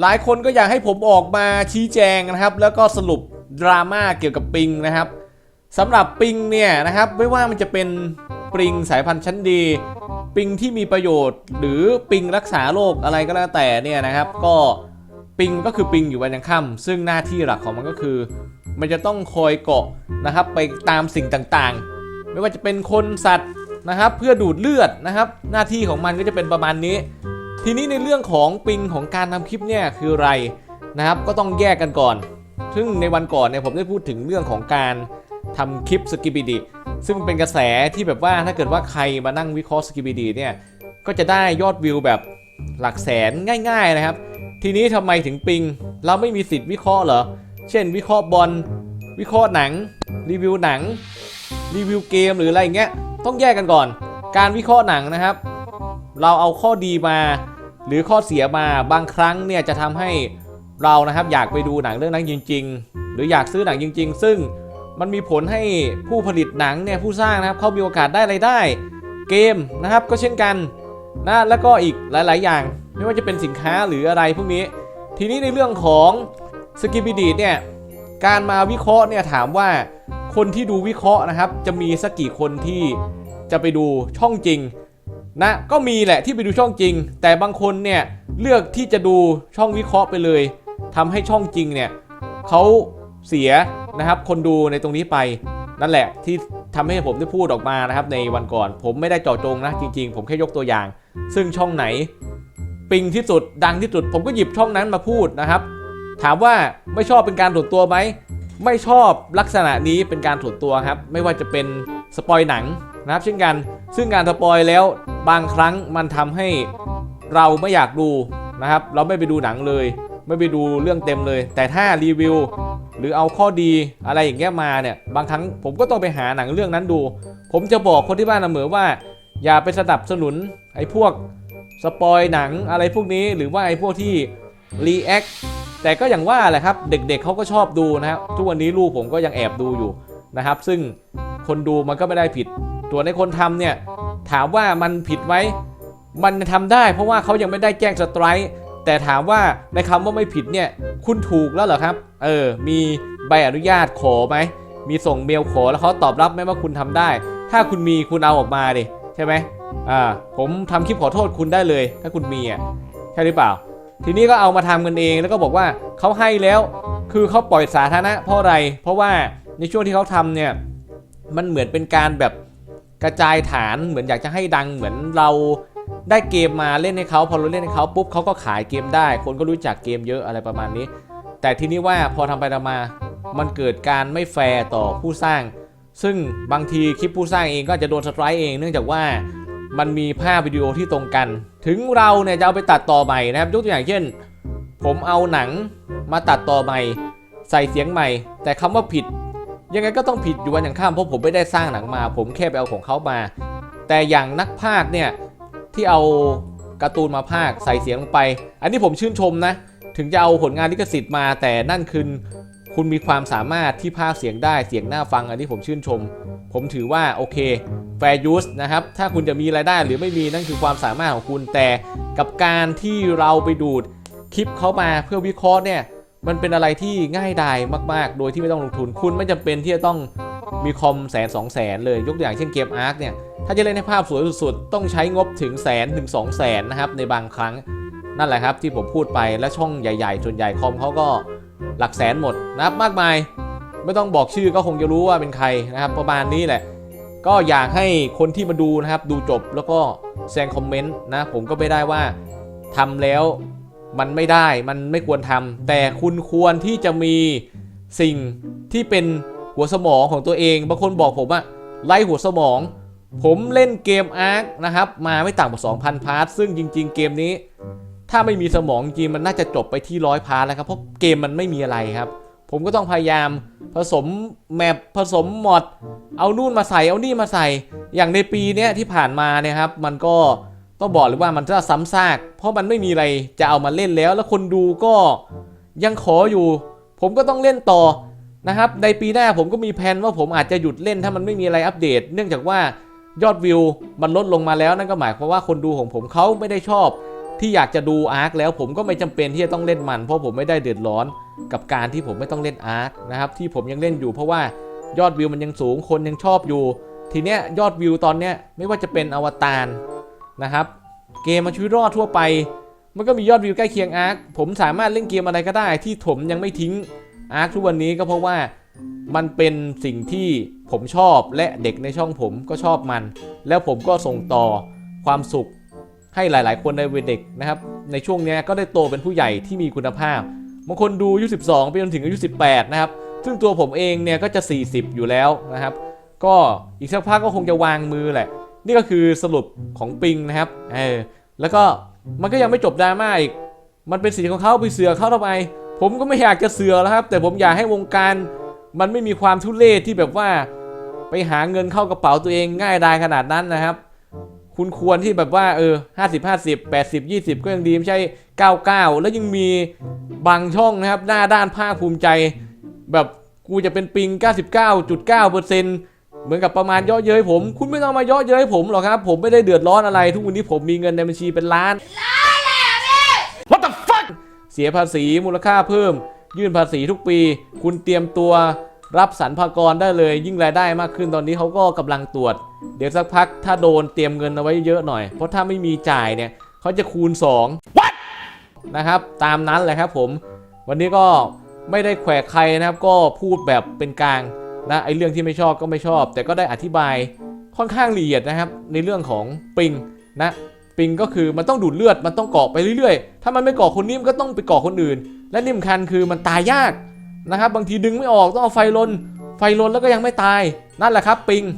หลายคนก็อยากให้ผมออกมาชี้แจงนะครับ แล้วก็สรุปดราม่าเกี่ยวกับปิงนะครับสำหรับปิงเนี่ยนะครับไม่ว่ามันจะเป็นปิงสายพันธุ์ชั้นดี ปิงที่มีประโยชน์ หรือปิงรักษาโรคอะไรก็แล้วแต่เนี่ยนะครับ ก็ปิงก็คือปิงอยู่วันยังค่ำซึ่งหน้าที่หลักของมันก็คือ มันจะต้องคอยเกาะนะครับ ไปตามสิ่งต่างๆ ไม่ว่าจะเป็นคนสัตว์นะครับ เพื่อดูดเลือดนะครับ หน้าที่ของมันก็จะเป็นประมาณนี้ ทีนี้ในเรื่องของปิงของการทำคลิปเนี่ยคืออะไรนะครับ ก็ต้องแยกกันก่อน ซึ่งในวันก่อนเนี่ยผมได้พูดถึงเรื่องของการทำคลิปสกิบิดีซึ่งเป็นกระแสที่แบบว่าถ้าเกิดว่าใครมานั่งวิเคราะห์สกิบิดีเนี่ยก็จะได้ยอดวิวแบบหลักแสนง่าย ๆนะครับ ทีนี้ทำไมถึงปิง เราไม่มีสิทธิ์วิเคราะห์เหรอ เช่น วิเคราะห์บอลวิเคราะห์หนัง รีวิวหนัง รีวิวเกมหรืออะไรอย่างเงี้ยต้องแยกกันก่อน การวิเคราะห์หนังนะครับ เราเอาข้อดีมา หรือข้อเสียมาบางครั้งเนี่ยจะทำให้เรานะครับอยากไปดูหนังเรื่องนั้นจริง ๆ หรืออยากซื้อหนังจริง ๆ ซึ่งมันมีผลให้ผู้ผลิตหนังเนี่ยผู้สร้างนะครับเขามีโอกาสได้ไรายได้ เกมนะครับก็เช่นกันนะแล้วก็อีกหลาย ๆ อย่าง ไม่ว่าจะเป็นสินค้าหรืออะไรพวกนี้ ทีนี้ในเรื่องของสกิบิดีเนี่ยการมาวิเคราะห์เนี่ยถามว่าคนที่ดูวิเคราะห์นะครับ จะมีสักกี่คนที่จะไปดูช่องจริง นะก็มีแหละที่ไปดูช่องจริง แต่บางคนเนี่ยเลือกที่จะดูช่องวิเคราะห์ไปเลยทำให้ช่องจริงเนี่ยเขาเสียนะครับ คนดูในตรงนี้ไปนั่นแหละที่ทำให้ผมได้พูดออกมานะครับ ในวันก่อน ผมไม่ได้เจาะจงนะจริง ๆ ผมแค่ยกตัวอย่าง ซึ่งช่องไหน ปิงที่สุดดังที่สุด ผมก็หยิบช่องนั้นมาพูดนะครับ ถามว่าไม่ชอบเป็นการส่วนตัวไหมไม่ชอบลักษณะนี้เป็นการส่วนตัวครับ ไม่ว่าจะเป็นสปอยหนัง นะครับเช่นกัน ซึ่งการสปอยแล้วบางครั้งมันทำให้เราไม่อยากดูนะครับ เราไม่ไปดูหนังเลย ไม่ไปดูเรื่องเต็มเลย แต่ถ้ารีวิวหรือเอาข้อดีอะไรอย่างเงี้ยมาเนี่ยบางครั้งผมก็ต้องไปหาหนังเรื่องนั้นดู ผมจะบอกคนที่บ้านเสมอว่า อย่าไปสนับสนุนไอ้พวกสปอยหนังอะไรพวกนี้หรือว่าไอ้พวกที่รีแอคแต่ก็อย่างว่าแหละครับ เด็กๆเขาก็ชอบดูนะครับทุกวันนี้ลูกผมก็ยังแอบดูอยู่นะครับ ซึ่งคนดูมันก็ไม่ได้ผิด ตัวในคนทำเนี่ยถามว่ามันผิดไหมมันทำได้ เพราะว่าเขายังไม่ได้แจ้งสไตร์แต่ถามว่าในคำว่าไม่ผิดเนี่ยคุณถูกแล้วเหรอครับ เออ มีใบอนุญาตขอไหม มีส่งเมลขอแล้วเขาตอบรับไหมว่าคุณทำได้ ถ้าคุณมีคุณเอาออกมาดิใช่ไหมอ่าผมทำคลิปขอโทษคุณได้เลย ถ้าคุณมีอะใช่หรือเปล่า ทีนี้ก็เอามาทำกันเองแล้วก็บอกว่าเขาให้แล้ว คือเขาปล่อยสาธารณะเพราะอะไร เพราะว่าในช่วงที่เขาทำเนี่ยมันเหมือนเป็นการแบบ กระจายฐานเหมือนอยากจะให้ดังเหมือนเราได้เกมมาเล่นให้เขาพอเราเล่นให้เขาปุ๊บเขาก็ขายเกมได้ คนก็รู้จักเกมเยอะอะไรประมาณนี้ แต่ทีนี้ว่าพอทำไปทำมา มันเกิดการไม่แฟร์ต่อผู้สร้าง ซึ่งบางทีคลิปผู้สร้างเองก็จะโดนสไตร์เอง เนื่องจากว่ามันมีภาพวิดีโอที่ตรงกัน ถึงเราเนี่ยจะเอาไปตัดต่อใหม่นะครับยกตัวอย่างเช่น ผมเอาหนังมาตัดต่อใหม่ ใส่เสียงใหม่ แต่คำว่าผิด ยังไงก็ต้องผิดอยู่วันอย่างข้ามเพราะผมไม่ได้สร้างหนังมา ผมแค่ไปเอาของเขามา แต่อย่างนักพากย์เนี่ยที่เอาการ์ตูนมาพากใส่เสียงลงไป อันนี้ผมชื่นชมนะ ถึงจะเอาผลงานลิขสิทธิ์มา แต่นั่นคือคุณมีความสามารถที่พากเสียงได้เสียงน่าฟัง อันนี้ผมชื่นชม ผมถือว่าโอเค fair use นะครับ ถ้าคุณจะมีรายได้หรือไม่มีนั่นคือความสามารถของคุณแต่กับการที่เราไปดูดคลิปเขามาเพื่อวิเคราะห์เนี่ย มันเป็นอะไรที่ง่ายดายมาก ๆ โดยที่ไม่ต้องลงทุน คุณไม่จำเป็นที่จะต้องมีคอมแสนสองแสนเลย ยกตัวอย่างเช่นเกมอาร์คเนี่ย ถ้าจะเล่นให้ภาพสวยสุดๆ ต้องใช้งบถึงแสนถึงสองแสนนะครับ ในบางครั้ง นั่นแหละครับที่ผมพูดไป และช่องใหญ่ๆ ส่วนใหญ่คอมเขาก็หลักแสนหมดนะครับ มากมาย ไม่ต้องบอกชื่อก็คงจะรู้ว่าเป็นใครนะครับ ประมาณนี้แหละ ก็อยากให้คนที่มาดูนะครับ ดูจบแล้วก็แซงคอมเมนต์นะ ผมก็ไม่ได้ว่าทำแล้ว มันไม่ได้มันไม่ควรทำแต่คุณควรที่จะมีสิ่งที่เป็นหัวสมองของตัวเองบางคนบอกผมอะไล่หัวสมอง ผมเล่นเกมอาร์คนะครับ มาไม่ต่ำกว่า2,000 พาร์ท ซึ่งจริง ๆ เกมนี้ ถ้าไม่มีสมองจริงมันน่าจะจบไปที่ร้อยพาร์ทแล้วครับเพราะเกมมันไม่มีอะไรครับ ผมก็ต้องพยายามผสมแมปผสมมอดเอานู่นมาใส่เอานี่มาใส่อย่างในปีเนี้ยที่ผ่านมาเนี่ยครับ มันก็ ต้องบอกเลยว่ามันจะซ้ำซาก เพราะมันไม่มีอะไรจะเอามาเล่นแล้ว แล้วคนดูก็ยังขออยู่ ผมก็ต้องเล่นต่อนะครับ ในปีหน้าผมก็มีแผนว่าผมอาจจะหยุดเล่นถ้ามันไม่มีอะไรอัปเดต เนื่องจากว่ายอดวิวมันลดลงมาแล้วนั่นก็หมายความว่าคนดูของผมเขาไม่ได้ชอบ ที่อยากจะดูอาร์คแล้วผมก็ไม่จำเป็นที่จะต้องเล่นมัน เพราะผมไม่ได้เดือดร้อนกับการที่ผมไม่ต้องเล่นอาร์คนะครับที่ผมยังเล่นอยู่ เพราะว่ายอดวิวมันยังสูงคนยังชอบอยู่ ทีเนี้ยยอดวิวตอนเนี้ยไม่ว่าจะเป็นอวตาร นะครับ เกมมาชีวิตรอดทั่วไป มันก็มียอดวิวใกล้เคียงอาร์คผมสามารถเล่นเกมอะไรก็ได้ ที่ผมยังไม่ทิ้งอาร์คทุกวันนี้ก็เพราะว่ามันเป็นสิ่งที่ผมชอบและเด็กในช่องผมก็ชอบมัน แล้วผมก็ส่งต่อความสุขให้หลาย ๆ คนในวัยเด็กนะครับ ในช่วงนี้ก็ได้โตเป็นผู้ใหญ่ที่มีคุณภาพบางคนดูอายุ 12 ไปจนถึงอายุ 18 นะครับ ซึ่งตัวผมเองเนี่ยก็จะ 40 อยู่แล้วนะครับ ก็อีกสักพักก็คงจะวางมือแหละ นี่ก็คือสรุปของปิงนะครับเออแล้วก็มันก็ยังไม่จบดราม่าอีก มันเป็นสิทธิ์ของเขาไปเสือเขาทำไม ผมก็ไม่อยากจะเสือแล้วครับ แต่ผมอยากให้วงการมันไม่มีความทุเรศที่แบบว่า ไปหาเงินเข้ากระเป๋าตัวเองง่ายดายขนาดนั้นนะครับ คุณควรที่แบบว่าเออห้าสิบห้าสิบแปดสิบยี่สิบก็ยังดีไม่ใช่เก้าเก้าแล้วยังมีบางช่องนะครับ หน้าด้านภาคภูมิใจ แบบกูจะเป็นปิง 99.9%เเหมือนกับประมาณย่อเย้ยผม คุณไม่ต้องมาย่อเย้ยผมหรอกครับ ผมไม่ได้เดือดร้อนอะไร ทุกวันนี้ผมมีเงินในบัญชีเป็นล้าน What the fuck เสียภาษีมูลค่าเพิ่ม ยื่นภาษีทุกปี คุณเตรียมตัวรับสรรพากรได้เลย ยิ่งรายได้มากขึ้นตอนนี้เขาก็กำลังตรวจ เดี๋ยวสักพักถ้าโดนเตรียมเงินเอาไว้เยอะหน่อย เพราะถ้าไม่มีจ่ายเนี่ยเขาจะคูณ 2 What นะครับตามนั้นแหละครับผม วันนี้ก็ไม่ได้แขวะใครนะครับก็พูดแบบเป็นกลาง นะไอเรื่องที่ไม่ชอบก็ไม่ชอบ แต่ก็ได้อธิบายค่อนข้างละเอียดนะครับ ในเรื่องของปิงนะปิงก็คือมันต้องดูดเลือดมันต้องเกาะไปเรื่อยๆ ถ้ามันไม่เกาะคนนี้มันก็ต้องไปเกาะคนอื่น และนิ่มคันคือมันตายยากนะครับ บางทีดึงไม่ออกต้องเอาไฟลนไฟลนแล้วก็ยังไม่ตายนั่นแหละครับปิง